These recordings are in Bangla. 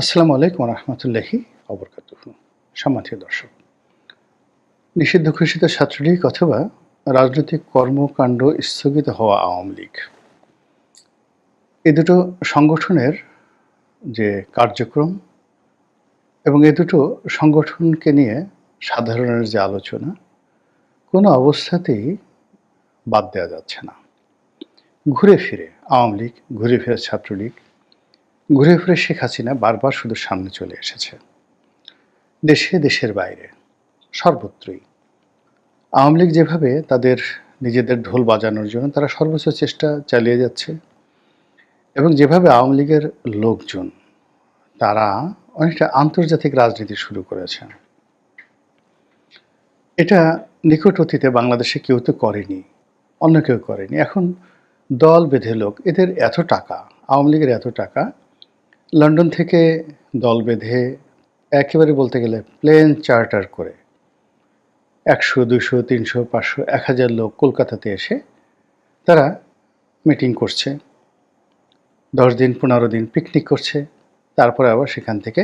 আসসালামু আলাইকুম রহমতুল্লাহি অবরকাতুহ। সম্মানীয় দর্শক, নিষিদ্ধ ঘোষিত ছাত্রলীগ অথবা রাজনৈতিক কর্মকাণ্ড স্থগিত হওয়া আওয়ামী লীগ। এ দুটো সংগঠনের যে কার্যক্রম এবং এ দুটো সংগঠনকে নিয়ে সাধারণের যে আলোচনা, কোনো অবস্থাতেই বাদ দেওয়া যাচ্ছে না। ঘুরে ফিরে, আওয়ামী লীগ, ঘুরে ফিরে ছাত্রলীগ ঘুরে ফিরে শেখ হাসিনা বারবার শুধু সামনে চলে এসেছে। দেশে, দেশের বাইরে, সর্বত্রই। আওয়ামী লীগ যেভাবে তাদের নিজেদের ঢোল বাজানোর জন্য তারা সর্বোচ্চ চেষ্টা চালিয়ে যাচ্ছে এবং যেভাবে আওয়ামী লীগের লোকজন তারা অনেকটা আন্তর্জাতিক রাজনীতি শুরু করেছে। এটা নিকট অতীতে বাংলাদেশে কেউ তো করেনি, অন্য কেউ করেনি। এখন দল বেঁধে লোক, এদের এত টাকা, আওয়ামী লীগের এত টাকা লন্ডন থেকে দল বেঁধে একেবারে বলতে গেলে প্লেন চার্টার করে একশো, দুশো, তিনশো, পাঁচশো, এক হাজার লোক কলকাতাতে এসে তারা মিটিং করছে। দশ দিন, পনেরো দিন পিকনিক করছে। তারপরে আবার সেখান থেকে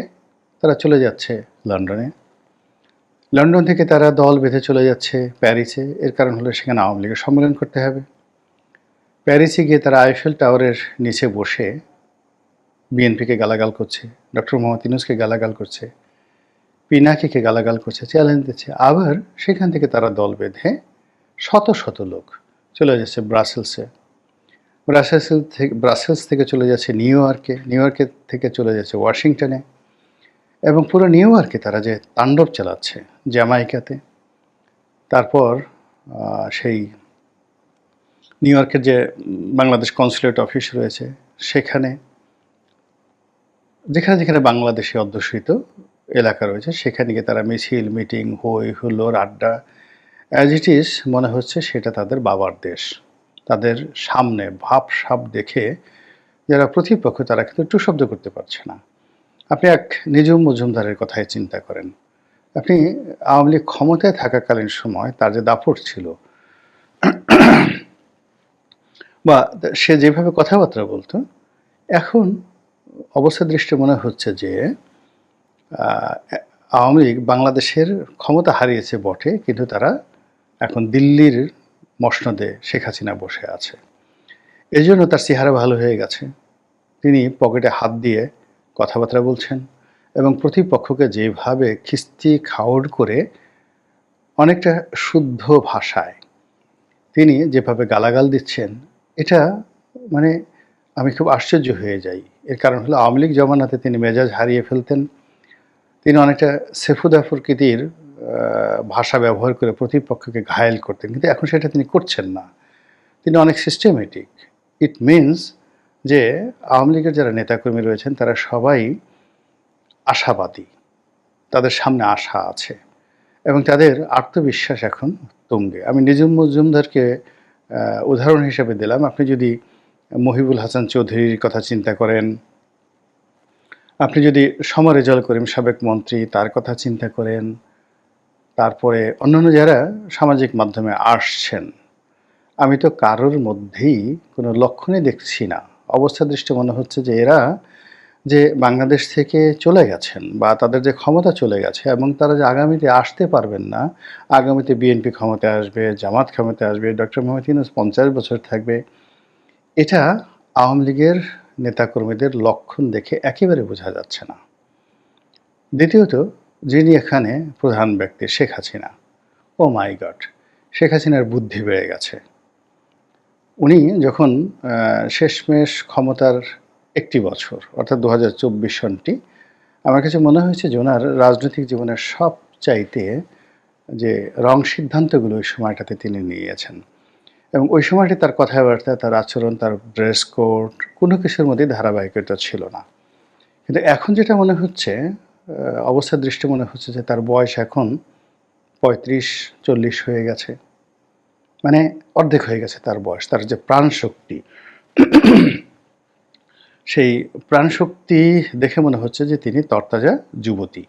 তারা চলে যাচ্ছে লন্ডনে। লন্ডন থেকে তারা দল বেঁধে চলে যাচ্ছে প্যারিসে। এর কারণ হলো সেখানে আওয়ামী লীগের সম্মেলন করতে হবে। প্যারিসে গিয়ে তারা আইফেল টাওয়ারের নিচে বসে বিএনপিকে গালাগাল করছে ডক্টর মোহাম্মদ ইনুসকে গালাগাল করছে, পিনাকিকে গালাগাল করছে চ্যালেঞ্জ দিচ্ছে, আবার সেখান থেকে তারা দল বেঁধে শত শত লোক চলে যাচ্ছে ব্রাসেলসে। ব্রাসেলস থেকে ব্রাসেলস থেকে চলে যাচ্ছে নিউ ইয়র্কে নিউ ইয়র্কে থেকে চলে যাচ্ছে ওয়াশিংটনে এবং পুরো নিউ ইয়র্কে তারা যে তাণ্ডব চালাচ্ছে জ্যামাইকাতে। তারপর সেই নিউ ইয়র্কের যে বাংলাদেশ কনসুলেট অফিস রয়েছে, সেখানে যেখানে যেখানে বাংলাদেশে অধ্যুষিত এলাকা রয়েছে, সেখানে গিয়ে তারা মিছিল, মিটিং হই হুল্লোড়, আড্ডা অ্যাজ ইট ইজ মনে হচ্ছে সেটা তাদের বাবার দেশ। তাদের সামনে ভাব সাপ দেখে যারা প্রতিপক্ষ, তারা কিন্তু একটু শব্দ করতে পারছে না। আপনি এক নিজুম মজুমদারের কথাই চিন্তা করেন। আপনি আওয়ামী লীগ ক্ষমতায় থাকাকালীন সময় তার যে দাপট ছিল, বা সে যেভাবে কথাবার্তা বলতো, এখন অবস্থা দৃষ্টি মনে হচ্ছে যে আওয়ামী লীগ বাংলাদেশের ক্ষমতা হারিয়েছে বটে, কিন্তু তারা এখন দিল্লির মসনদে শেখ হাসিনা বসে আছে। এই জন্য তার চেহারা ভালো হয়ে গেছে। তিনি পকেটে হাত দিয়ে কথাবার্তা বলছেন এবং প্রতিপক্ষকে যেভাবে খিস্তি খাওড় করে অনেকটা শুদ্ধ ভাষায় তিনি যেভাবে গালাগাল দিচ্ছেন, এটা মানে আমি খুব আশ্চর্য হয়ে যাই। এর কারণ হলো আওয়ামী লীগ জমানাতে তিনি মেজাজ হারিয়ে ফেলতেন। তিনি অনেকটা সেফুদা প্রকৃতির ভাষা ব্যবহার করে প্রতিপক্ষকে ঘায়েল করতেন। কিন্তু এখন সেটা তিনি করছেন না। তিনি অনেক সিস্টেমেটিক ইট মিনস যে আওয়ামী লীগের যারা নেতাকর্মী রয়েছেন, তারা সবাই আশাবাদী। তাদের সামনে আশা আছে। এবং তাদের আত্মবিশ্বাস এখন তুঙ্গে। আমি নিজুম মজুমদারকে উদাহরণ হিসেবে দিলাম। আপনি যদি মহিবুল হাসান চৌধুরীর কথা চিন্তা করেন। আপনি যদি সমর রেজাল করিম সাবেক মন্ত্রী, তার কথা চিন্তা করেন, তারপরে অন্যান্য যারা সামাজিক মাধ্যমে আসছেন, আমি তো কারোর মধ্যেই কোনো লক্ষণই দেখছি না। অবস্থা দৃষ্টি মনে হচ্ছে যে এরা যে বাংলাদেশ থেকে চলে গেছেন বা তাদের যে ক্ষমতা চলে গেছে এবং তারা যে আগামীতে আসতে পারবেন না, আগামীতে বিএনপি ক্ষমতায় আসবে, জামাত ক্ষমতায় আসবে, ডক্টর মোহাম্মদ ইউনুস পঞ্চাশ বছর থাকবে এটা আওয়ামী লীগের নেতাকর্মীদের লক্ষণ দেখে একেবারে বোঝা যাচ্ছে না। দ্বিতীয়ত, যিনি এখানে প্রধান ব্যক্তি, শেখ হাসিনা। ও মাই গড, শেখ হাসিনার বুদ্ধি বেড়ে গেছে। উনি যখন শেষমেশ ক্ষমতার একটি বছর, অর্থাৎ দু হাজার চব্বিশ সনটি, আমার কাছে মনে হয়েছে যে ওনার রাজনৈতিক জীবনের সব চাইতে যে রং সিদ্ধান্তগুলো ওই সময়টাতে তিনি নিয়েছেন। এবং ওই সময়টি তার কথাবার্তা তার আচরণ, তার ড্রেস কোড কোনো কিছুর মধ্যে ধারাবাহিকতা ছিল না। কিন্তু এখন যেটা মনে হচ্ছে অবস্থার দৃষ্টি মনে হচ্ছে যে তার বয়স এখন পঁয়ত্রিশ, চল্লিশ হয়ে গেছে। মানে অর্ধেক হয়ে গেছে তার বয়স, তার যে প্রাণশক্তি। সেই প্রাণশক্তি দেখে মনে হচ্ছে যে তিনি তরতাজা যুবতী।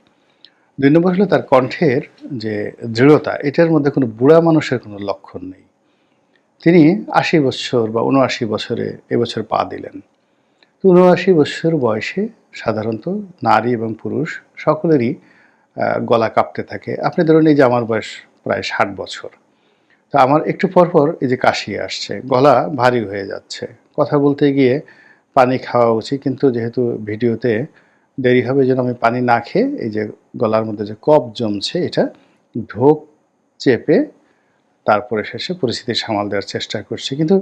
দুই নম্বর হলো তার কণ্ঠের যে দৃঢ়তা, এটার মধ্যে কোনো বুড়া মানুষের কোনো লক্ষণ নেই। তিনি আশি বছর বা উনআশি বছরে এবছর পা দিলেন। উনআশি বছর বয়সে সাধারণত নারী এবং পুরুষ সকলেরই গলা কাঁপতে থাকে। আপনি ধরুন এই যে আমার বয়স প্রায় ষাট বছর। তো আমার একটু পরপর এই যে কাশি আসছে, গলা ভারী হয়ে যাচ্ছে। কথা বলতে গিয়ে পানি খাওয়া উচিত, কিন্তু যেহেতু ভিডিওতে দেরি হবে যেন আমি পানি না খেয়ে এই যে গলার মধ্যে যে কফ জমছে, এটা ঢোক চেপে তারপরে শেষে পরিস্থিতি সামাল দেওয়ার চেষ্টা করছি। কিন্তু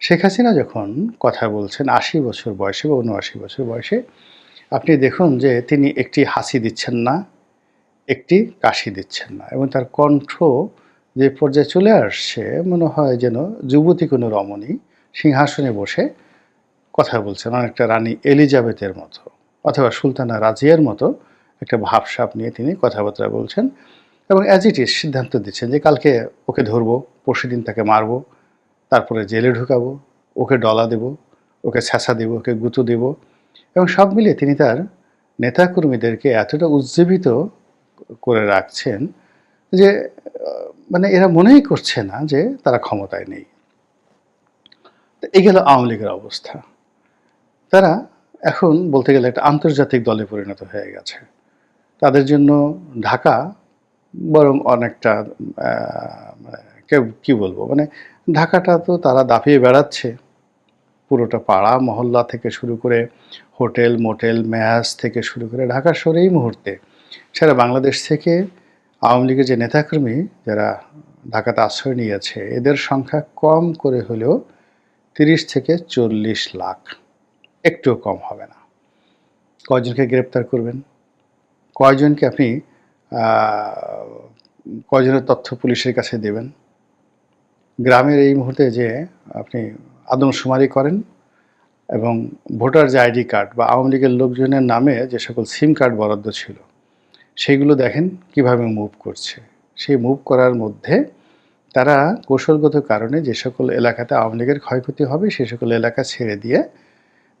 শেখ হাসিনা যখন কথা বলছেন, আশি বছর বয়সে বা উনআশি বছর বয়সে, আপনি দেখুন যে তিনি একটি হাসি দিচ্ছেন না, একটি কাশি দিচ্ছেন না এবং তার কণ্ঠ যে পর্যায়ে চলে আসছে, মনে হয় যেন যুবতী কোনো রমণী সিংহাসনে বসে কথা বলছেন। অনেকটা রানী এলিজাবেথের মতো অথবা সুলতানা রাজিয়ার মতো একটা ভাবসাপ নিয়ে তিনি কথাবার্তা বলছেন। এবং অ্যাজ ইট ইজ সিদ্ধান্ত দিচ্ছেন যে কালকে ওকে ধরবো, পরশু দিন তাকে মারবো, তারপরে জেলে ঢুকাবো, ওকে ডলা দেব, ওকে ছ্যাঁচা দেব, ওকে গুঁতো দেব এবং সব মিলিয়ে তিনি তার নেতাকর্মীদেরকে এতটা উজ্জীবিত করে রাখছেন যে মানে এরা মনেই করছে না যে তারা ক্ষমতায় নেই। এই গেল আওয়ামী লীগের অবস্থা। তারা এখন বলতে গেলে একটা আন্তর্জাতিক দলে পরিণত হয়ে গেছে। তাদের জন্য ঢাকা বরং অনেকটা কেউ কি বলব? মানে ঢাকাটা তো তারা দাপিয়ে বেড়াচ্ছে। পুরোটা পাড়া মহল্লা থেকে শুরু করে হোটেল, মোটেল ম্যাচ থেকে শুরু করে ঢাকা শহরে এই মুহূর্তে। সারা বাংলাদেশ থেকে আওয়ামী লীগের যে নেতাকর্মী যারা ঢাকাতে আশ্রয় নিয়েছে, এদের সংখ্যা কম করে হলেও তিরিশ থেকে চল্লিশ লাখ। একটুও কম হবে না। কয়জনকে গ্রেপ্তার করবেন? কয়জনকে আপনি কয়জনের তথ্য পুলিশের কাছে দেবেন? গ্রামের এই মুহূর্তে যে আপনি আদমশুমারি করেন এবং ভোটার যে আইডি কার্ড বা আওয়ামী লীগের লোকজনের নামে যে সকল সিম কার্ড বরাদ্দ ছিল, সেইগুলো দেখেন কীভাবে মুভ করছে। সেই মুভ করার মধ্যে তারা কৌশলগত কারণে যে সকল এলাকাতে আওয়ামী লীগের ক্ষয়ক্ষতি হবে সেই সকল এলাকা ছেড়ে দিয়ে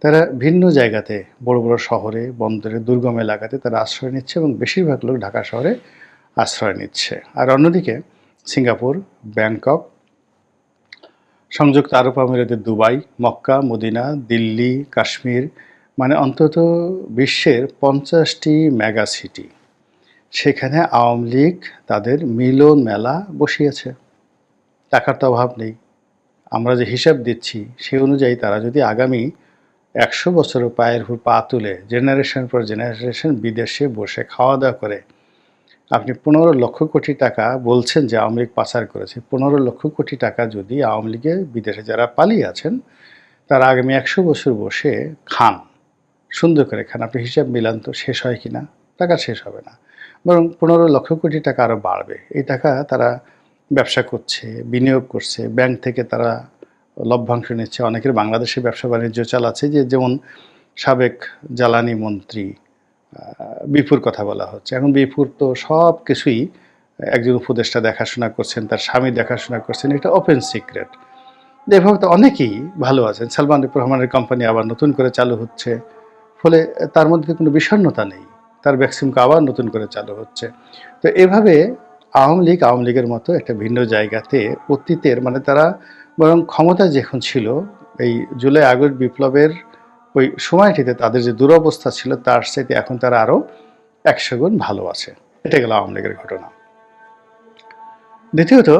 তারা ভিন্ন জায়গাতে, বড় বড় শহরে, বন্দরে, দুর্গম এলাকাতে তারা আশ্রয় নিচ্ছে এবং বেশিরভাগ লোক ঢাকা শহরে আশ্রয় নিচ্ছে। আর অন্যদিকে সিঙ্গাপুর, ব্যাংকক, সংযুক্ত আরব আমিরাতের Dubai, Mecca, Medina, Delhi, Kashmir মানে অন্তত বিশ্বের পঞ্চাশটি মেগা সিটি। সেখানে আওয়ামী লীগ তাদের মিলন মেলা বসিয়েছে। টাকার তো অভাব নেই। আমরা যে হিসাব দিচ্ছি সেই অনুযায়ী তারা যদি আগামী একশো বছরের পায়ের উপর পা তুলে জেনারেশন পর জেনারেশন বিদেশে বসে খাওয়া দাওয়া করে। আপনি পনেরো লক্ষ কোটি টাকা বলছেন যে আওয়ামী লীগ পাচার করেছে। পনেরো লক্ষ কোটি টাকা যদি আওয়ামী লীগে বিদেশে যারা পালিয়ে আছেন, তারা আগামী একশো বছর বসে খান। সুন্দর করে খান। আপনি হিসাব মিলান তো শেষ হয় কি না টাকা শেষ হবে না। বরং পনেরো লক্ষ কোটি টাকা আরও বাড়বে। এই টাকা তারা ব্যবসা করছে, বিনিয়োগ করছে। ব্যাংক থেকে তারা লভ্যাংশ নিচ্ছে। অনেকের বাংলাদেশে ব্যবসা বাণিজ্য চালাচ্ছে যে, যেমন সাবেক জ্বালানি মন্ত্রী বিপুর কথা বলা হচ্ছে। এখন বিপুর তো সব কিছুই একজন উপদেষ্টা দেখাশোনা করছেন, তার স্বামী দেখাশোনা করছেন, এটা ওপেন সিক্রেট এভাবে তো অনেকেই ভালো আছেন। সালমান রহমানের কোম্পানি আবার নতুন করে চালু হচ্ছে। ফলে তার মধ্যে কোনো বিষণ্ণতা নেই। তার ভ্যাকসিনকে আবার নতুন করে চালু হচ্ছে। তো এভাবে আওয়ামী লীগ, আওয়ামী লীগের মতো একটা ভিন্ন জায়গাতে অতীতের মানে তারা বরং ক্ষমতা যখন ছিল, এই জুলাই আগস্ট বিপ্লবের ওই সময়টিতে তাদের যে দুরবস্থা ছিল, তার চাইতে এখন তারা আরও একশো গুণ ভালো আছে। এটা গেল আওয়ামী লীগের ঘটনা। দ্বিতীয়ত,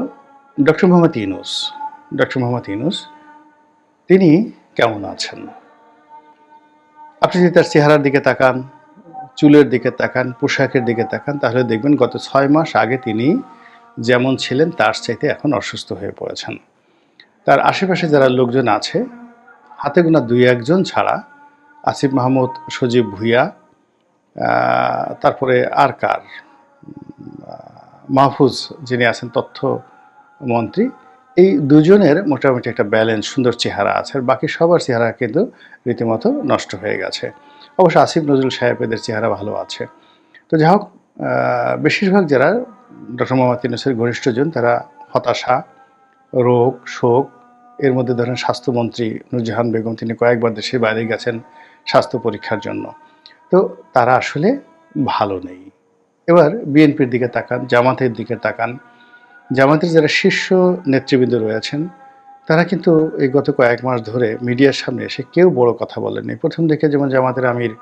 ডক্টর মোহাম্মদ ইউনুস। ডক্টর মোহাম্মদ ইউনুস, তিনি কেমন আছেন? আপনি যদি তার চেহারার দিকে তাকান, চুলের দিকে তাকান, পোশাকের দিকে তাকান, তাহলে দেখবেন গত ছয় মাস আগে তিনি যেমন ছিলেন, তার চাইতে এখন অসুস্থ হয়ে পড়েছেন। তার আশেপাশে যারা লোকজন আছে, হাতে গোনা দুই একজন ছাড়া, আসিফ মাহমুদ, সজীব ভুইয়া তারপরে আর কার? মাহফুজ যিনি আছেন তথ্য মন্ত্রী, এই দুজনের মোটামুটি একটা ব্যালেন্স সুন্দর চেহারা আছে আর বাকি সবার চেহারা কিন্তু রীতিমতো নষ্ট হয়ে গেছে। অবশ্য আসিফ নজরুল সাহেবেদের চেহারা ভালো আছে। তো যাই হোক বেশিরভাগ যারা, ডক্টর মোহাম্মদ ইউনুসের ঘনিষ্ঠজন, তারা হতাশা, রোগ, শোক এর মধ্যে ধরেন স্বাস্থ্যমন্ত্রী নুরজাহান বেগম, তিনি কয়েকবার দেশের বাইরে গেছেন স্বাস্থ্য পরীক্ষার জন্য। তো তারা আসলে ভালো নেই। এবার বিএনপির দিকে তাকান, জামাতের দিকে তাকান। জামাতের যারা শীর্ষ নেতৃবৃন্দ রয়েছেন, তারা কিন্তু এই গত কয়েক মাস ধরে মিডিয়ার সামনে এসে কেউ বড় কথা বলেননি। প্রথম দিকে যেমন জামাতের আমির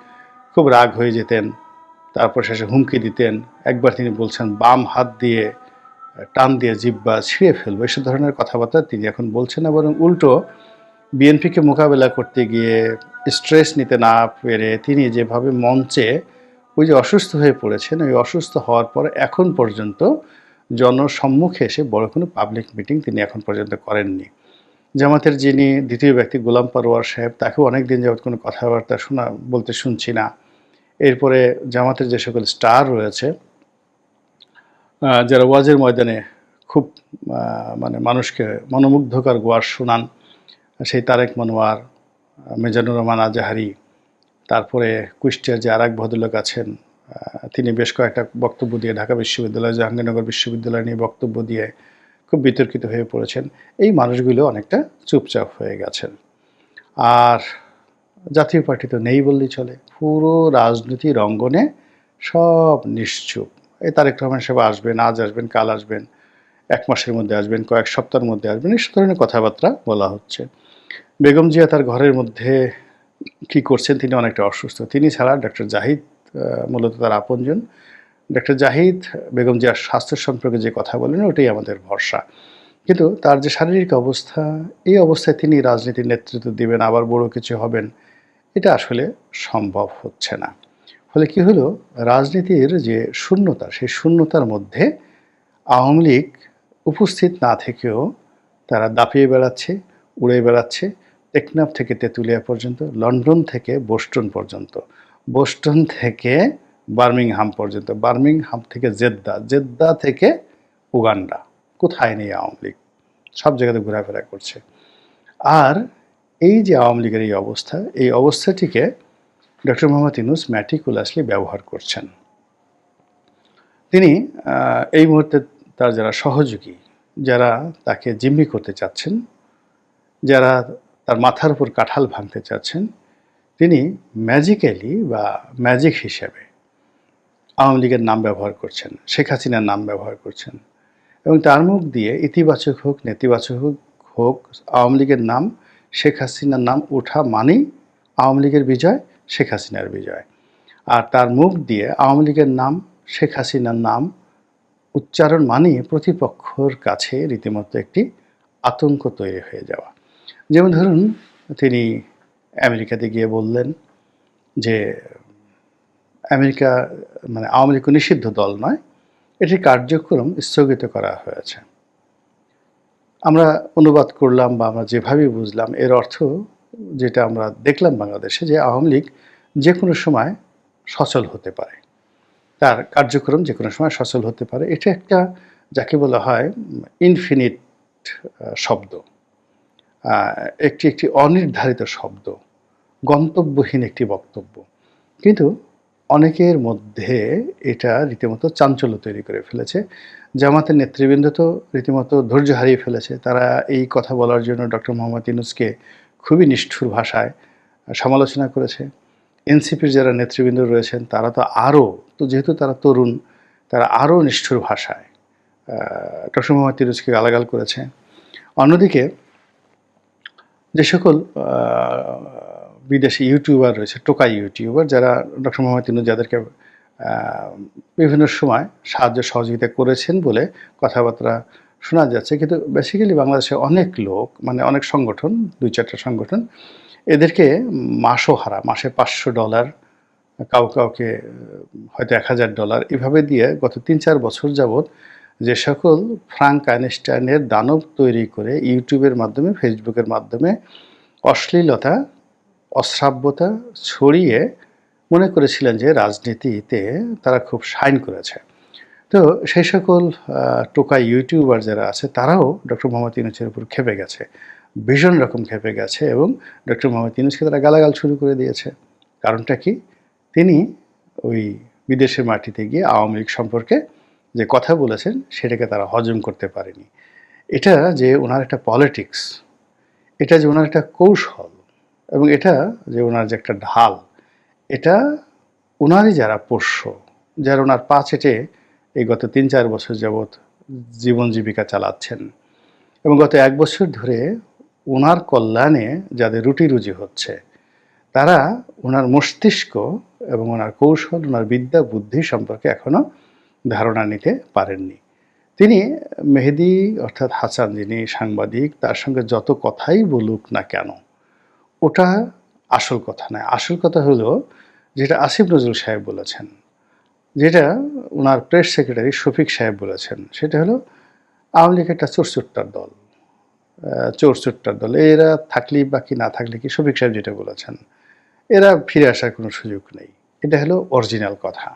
খুব রাগ হয়ে যেতেন, তারপর শেষে হুমকি দিতেন। একবার তিনি বলছেন, বাম হাত দিয়ে টান দিয়ে জিব্বা ছিঁড়ে ফেলব। এসব ধরনের কথাবার্তা তিনি এখন বলছেন না, বরং উল্টো বিএনপিকে মোকাবেলা করতে গিয়ে স্ট্রেস নিতে না পেরে তিনি যেভাবে মঞ্চে ওই যে অসুস্থ হয়ে পড়েছেন, ওই অসুস্থ হওয়ার পর এখন পর্যন্ত জনসম্মুখে এসে বড় কোনো পাবলিক মিটিং তিনি এখন পর্যন্ত করেননি। জামাতের যিনি দ্বিতীয় ব্যক্তি গোলাম পারোয়ার সাহেব, তাকেও অনেক দিন যাবৎ কোনো কথাবার্তা শোনা, বলতে শুনছি না। এরপরে জামাতের যে সকল স্টার রয়েছে যারা ওয়াজের ময়দানে খুব মানে মানুষকে মনোমুগ্ধকর গোয়ার শোনান, সেই তারেক মনোয়ার, মেজানুর রহমান আজাহারি, তারপরে কুষ্টিয়ার যে আর এক ভদ্রলোক আছেন তিনি বেশ কয়েকটা বক্তব্য দিয়ে ঢাকা বিশ্ববিদ্যালয়, জাহাঙ্গীরনগর বিশ্ববিদ্যালয় নিয়ে বক্তব্য দিয়ে খুব বিতর্কিত হয়ে পড়েছেন। এই মানুষগুলো অনেকটা চুপচাপ হয়ে গেছেন। আর জাতীয় পার্টি তো নেই বললেই চলে। পুরো রাজনীতির অঙ্গনে সব নিশ্চুপ। এই তারেক রহমান সাহেব আসবেন, আজ আসবেন, কাল আসবেন, এক মাসের মধ্যে আসবেন, কয়েক সপ্তাহের মধ্যে আসবেন, এই ধরনের কথাবার্তা বলা হচ্ছে। বেগম জিয়া তার ঘরের মধ্যে কি করছেন তিনি অনেকটা অসুস্থ। তিনি ছাড়া ডক্টর জাহিদ মূলত তার আপনজন। ডক্টর জাহিদ, বেগম জিয়ার স্বাস্থ্য সম্পর্কে যে কথা বলেন, ওটাই আমাদের ভরসা। কিন্তু তার যে শারীরিক অবস্থা, এই অবস্থায় তিনি রাজনীতির নেতৃত্ব দিবেন, আবার বড় কিছু হবেন, এটা আসলে সম্ভব হচ্ছে না। ফলে কি হলো? রাজনীতির যে শূন্যতা, সেই শূন্যতার মধ্যে আওয়ামী লীগ উপস্থিত না থেকেও তারা দাপিয়ে বেড়াচ্ছে, উড়ে বেড়াচ্ছে। টেকনাফ থেকে তেঁতুলিয়া পর্যন্ত, লন্ডন থেকে বোস্টন পর্যন্ত। বোস্টন থেকে বার্মিংহাম পর্যন্ত। বার্মিংহাম থেকে জেদ্দা জেদ্দা থেকে উগান্ডা। কোথায় নেই আওয়ামী লীগ? সব জায়গাতে ঘোরাফেরা করছে। আর এই যে আওয়ামী লীগের এই অবস্থা, এই অবস্থাটিকে ডক্টর মোহাম্মদ ইনুস ম্যাটিকুলাসলি ব্যবহার করছেন। তিনি এই মুহূর্তে তার যারা সহযোগী, যারা তাকে জিম্মি করতে চাচ্ছেন, যারা তার মাথার উপর কাঁঠাল ভাঙতে চাচ্ছেন, তিনি ম্যাজিক্যালি বা ম্যাজিক হিসেবে আওয়ামী লীগের নাম ব্যবহার করছেন, শেখ হাসিনার নাম ব্যবহার করছেন এবং তার মুখ দিয়ে ইতিবাচক হোক, নেতিবাচক হোক হোক আওয়ামী লীগের নাম, শেখ হাসিনার নাম ওঠা মানেই আওয়ামী লীগের বিজয় শেখ হাসিনার বিজয়। আর তার মুখ দিয়ে আওয়ামী লীগের নাম, শেখ হাসিনার নাম উচ্চারণ মানেই প্রতিপক্ষর কাছে রীতিমতো একটি আতঙ্ক তৈরি হয়ে যাওয়া। যেমন ধরুন, তিনি আমেরিকাতে গিয়ে বললেন যে, আমেরিকা মানে আওয়ামী লীগ নিষিদ্ধ দল নয় এটির কার্যক্রম স্থগিত করা হয়েছে। আমরা অনুবাদ করলাম বা আমরা যেভাবে বুঝলাম, এর অর্থ যেটা আমরা দেখলাম বাংলাদেশে যে আওয়ামী লীগ যে কোনো সময় সচল হতে পারে। তার কার্যক্রম যে কোনো সময় সচল হতে পারে। এটা একটা যাকে বলা হয় ইনফিনিট শব্দ। একটি একটি অনির্ধারিত শব্দ, গন্তব্যহীন একটি বক্তব্য। কিন্তু অনেকের মধ্যে এটা রীতিমতো চাঞ্চল্য তৈরি করে ফেলেছে। জামাতের নেতৃবৃন্দ তো রীতিমতো ধৈর্য হারিয়ে ফেলেছে। তারা এই কথা বলার জন্য ডক্টর মোহাম্মদ ইউনুসকে খুবই নিষ্ঠুর ভাষায় সমালোচনা করেছে। এনসিপির যারা নেতৃবৃন্দ রয়েছেন, তারা তো আরও তো যেহেতু তারা তরুণ, তারা আরও নিষ্ঠুর ভাষায় ডক্টর মোহাম্মদ ইউনুসকে গালাগাল করেছে। অন্যদিকে যে সকল বিদেশি ইউটিউবার রয়েছে, টোকা ইউটিউবার, যারা ডক্টর মোহাম্মদ ইউনুস যাদেরকে বিভিন্ন সময় সাহায্য সহযোগিতা করেছেন বলে কথাবার্তা শোনা যাচ্ছে, কিন্তু বেসিক্যালি বাংলাদেশে অনেক লোক মানে অনেক সংগঠন, দুই চারটা সংগঠন, এদেরকে মাসও হারা। মাসে পাঁচশো ডলার, কাউ কাউকে, হয়তো এক হাজার ডলার, এভাবে দিয়ে গত তিন চার বছর যাবৎ যে সকল ফ্রাঙ্ক আইনস্টাইনের দানব তৈরি করে ইউটিউবের মাধ্যমে, ফেসবুকের মাধ্যমে অশ্লীলতা, অশ্রাব্যতা ছড়িয়ে মনে করেছিলেন যে রাজনীতিতে তারা খুব সাইন করেছে। তো সেই সকল টোকা ইউটিউবার যারা আছে, তারাও ডক্টর মোহাম্মদ ইউনুসের উপর খেপে গেছে। ভীষণ রকম খেপে গেছে এবং ডক্টর মোহাম্মদ ইউনুসকে তারা গালাগাল শুরু করে দিয়েছে। কারণটা কি? তিনি ওই বিদেশের মাটিতে গিয়ে আওয়ামী লীগ সম্পর্কে যে কথা বলেছেন, সেটাকে তারা হজম করতে পারেনি। এটা যে ওনার একটা পলিটিক্স এটা যে ওনার একটা কৌশল এবং এটা যে ওনার যে একটা ঢাল, এটা ওনারই যারা পোষ্য, যারা ওনার পা চেটে এই গত তিন চার বছর যাবৎ জীবন জীবিকা চালাচ্ছেন। এবং গত এক বছর ধরে ওনার কল্যাণে যাদের রুটি রুজি হচ্ছে, তারা ওনার মস্তিষ্ক এবং ওনার কৌশল ওনার বিদ্যা, বুদ্ধি সম্পর্কে এখনও ধারণা নিতে পারেননি। তিনি মেহেদি অর্থাৎ হাসান যিনি সাংবাদিক, তার সঙ্গে যত কথাই বলুক না কেন, ওটা আসল কথা নয়। আসল কথা হলো যেটা আসিফ নজরুল সাহেব বলেছেন যেটা ওনার প্রেস সেক্রেটারি শফিক সাহেব বলেছেন, সেটা হলো আওয়ামী লীগ একটা চোরচুট্টার দল। চোরচুট্টার দল। এরা থাকলে বা কি না থাকলে কি শফিক সাহেব যেটা বলেছেন, এরা ফিরে আসার কোনো সুযোগ নেই। এটা হলো অরিজিনাল কথা।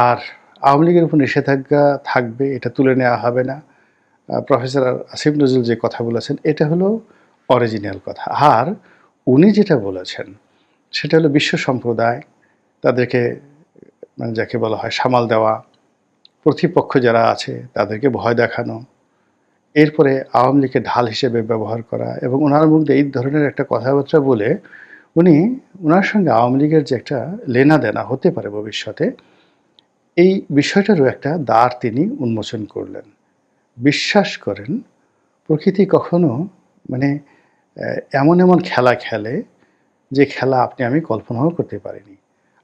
আর আওয়ামী লীগের উপর নিষেধাজ্ঞা থাকবে, এটা তুলে নেওয়া হবে না। প্রফেসর আসিফ নজরুল যে কথা বলেছেন, এটা হলো অরিজিনাল কথা। আর উনি যেটা বলেছেন, সেটা হলো বিশ্ব সম্প্রদায়, তাদেরকে মানে যাকে বলা হয় সামাল দেওয়া, প্রতিপক্ষ যারা আছে তাদেরকে ভয় দেখানো, এরপরে আওয়ামী লীগকে ঢাল হিসেবে ব্যবহার করা এবং ওনার মধ্যে এই ধরনের একটা কথাবার্তা বলে উনি ওনার সঙ্গে আওয়ামী লীগের যে একটা লেনা দেনা হতে পারে ভবিষ্যতে, এই বিষয়টারও একটা দ্বার তিনি উন্মোচন করলেন। বিশ্বাস করেন, প্রকৃতি কখনো মানে এমন এমন খেলা খেলে, যে খেলা আপনি আমি কল্পনাও করতে পারিনি।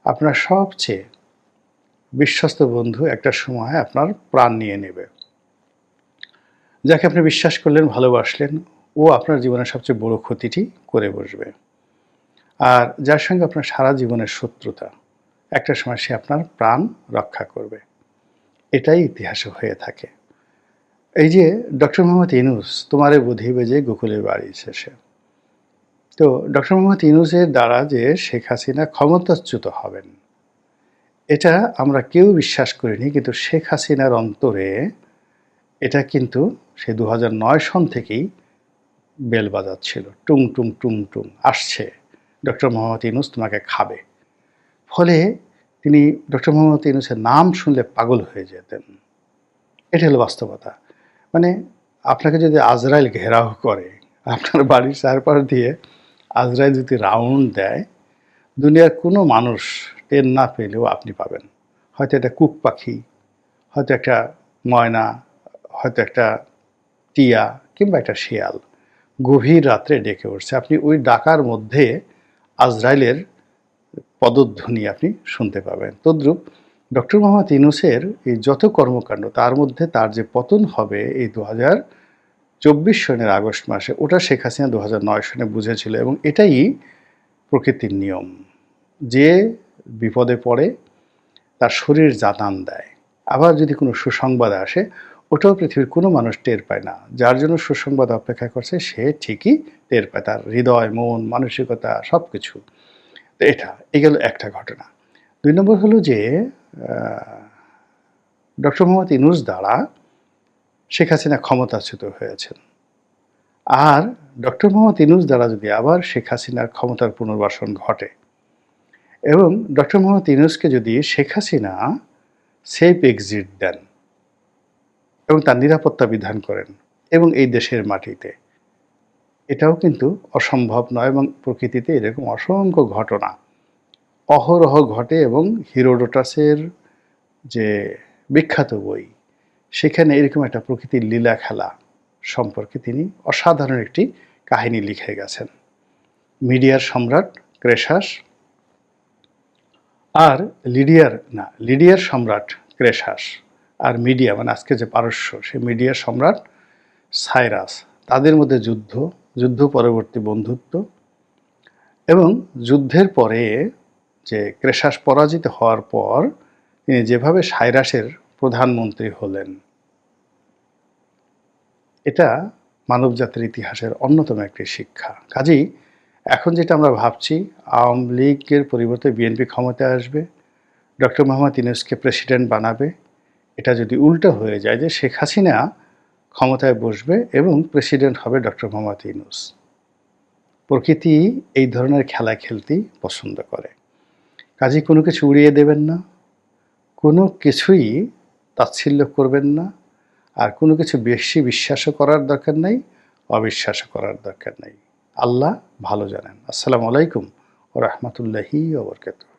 আপনার সবচেয়ে বিশ্বস্ত বন্ধু একটা সময় আপনার প্রাণ নিয়ে নেবে। যাকে আপনি বিশ্বাস করলেন, ভালোবাসলেন, ও আপনার জীবনের সবচেয়ে বড় ক্ষতিটি করে বসবে। আর যার সঙ্গে আপনার সারা জীবনের শত্রুতা, একটা সময় সে আপনার প্রাণ রক্ষা করবে। এটাই ইতিহাসে হয়ে থাকে। এই যে ডক্টর মোহাম্মদ ইনুস তোমারে বুঝিবে যে গোকুলের বাড়ি শেষে। তো ডক্টর মোহাম্মদ ইনুসের দ্বারা যে শেখ হাসিনা ক্ষমতাচ্যুত হবেন এটা আমরা কেউ বিশ্বাস করিনি, কিন্তু শেখ হাসিনার অন্তরে এটা কিন্তু সে দু সন থেকেই বেল বাজাচ্ছিল। টুং টুং টুং টুং আসছে। ডক্টর মোহাম্মদ ইনুস তোমাকে খাবে। ফলে তিনি ডক্টর মোহাম্মদ ইনুসের নাম শুনলে পাগল হয়ে যেতেন। এটা হলো বাস্তবতা। মানে আপনাকে যদি আজরাইল ঘেরাও করে, আপনার বাড়ির চারপাশ দিয়ে আজরাইল যদি রাউন্ড দেয়, দুনিয়ার কোনো মানুষ টের না পেলেও আপনি পাবেন। হয়তো একটা কুক পাখি, হয়তো একটা ময়না, হয়তো একটা টিয়া কিংবা একটা শিয়াল গভীর রাত্রে ডেকে উঠছে। আপনি ওই ডাকার মধ্যে আজরাইলের পদধ্বনি আপনি শুনতে পাবেন। তদ্রূপ ডক্টর মোহাম্মদ ইনুসের এই যত কর্মকাণ্ড, তার মধ্যে তার যে পতন হবে এই দু হাজার চব্বিশ সনের আগস্ট মাসে, ওটা শেখ হাসিনা দু হাজার নয় সনে বুঝেছিল এবং এটাই প্রকৃতির নিয়ম। যে বিপদে পড়ে, তার শরীর জানান দেয়। আবার যদি কোনো সুসংবাদ আসে, ওটাও পৃথিবীর কোনো মানুষ টের পায় না। যার জন্য সুসংবাদ অপেক্ষা করছে, সে ঠিকই টের পায়। তার হৃদয়, মন, মানসিকতা সব কিছু তো এটা, এই গেল একটা ঘটনা। দুই নম্বর হলো যে ডক্টর মোহাম্মদ ইনুস দ্বারা শেখ হাসিনা ক্ষমতাচ্যুত হয়েছেন। আর ডক্টর মোহাম্মদ ইনুস দ্বারা যদি আবার শেখ হাসিনার ক্ষমতার পুনর্বাসন ঘটে এবং ডক্টর মোহাম্মদ ইনুসকে যদি শেখ হাসিনা সেফ এক্সিট দেন এবং তার নিরাপত্তা বিধান করেন এবং এই দেশের মাটিতে, এটাও কিন্তু অসম্ভব নয় এবং প্রকৃতিতে এরকম অসংখ্য ঘটনা, অহরহ ঘটে এবং হিরোডোটাসের যে বিখ্যাত বই, সেখানে এরকম একটা প্রকৃতির লীলা খেলা সম্পর্কে তিনি অসাধারণ একটি কাহিনী লিখে গেছেন। মিডিয়ার সম্রাট ক্রেশাস আর লিডিয়ার না, লিডিয়ার সম্রাট ক্রেশাস আর মিডিয়া মানে আজকে যে পারস্য সে মিডিয়ার সম্রাট সাইরাস, তাদের মধ্যে যুদ্ধ যুদ্ধ পরবর্তী বন্ধুত্ব এবং যুদ্ধের পরে যে ক্রেশাস পরাজিত হওয়ার পর তিনি যেভাবে সাইরাসের প্রধানমন্ত্রী হলেন, এটা মানবজাতির ইতিহাসের অন্যতম একটি শিক্ষা। কাজেই এখন যেটা আমরা ভাবছি, আওয়ামী লীগের পরিবর্তে বিএনপি ক্ষমতায় আসবে, ডক্টর মোহাম্মদ ইউনুসকে প্রেসিডেন্ট বানাবে। এটা যদি উল্টো হয়ে যায় যে শেখ হাসিনা ক্ষমতায় বসবে এবং প্রেসিডেন্ট হবে ডক্টর মোহাম্মদ ইউনুস। প্রকৃতি এই ধরনের খেলা খেলতেই পছন্দ করে। কাজে কোনো কিছু উড়িয়ে দেবেন না, কোনো কিছুই তাচ্ছিল্য করবেন না, আর কোনো কিছু বেশি বিশ্বাসও করার দরকার নেই, অবিশ্বাসও করার দরকার নেই। আল্লাহ ভালো জানেন। আসসালামু আলাইকুম ও রহমতুল্লাহি ওবরকাতুহ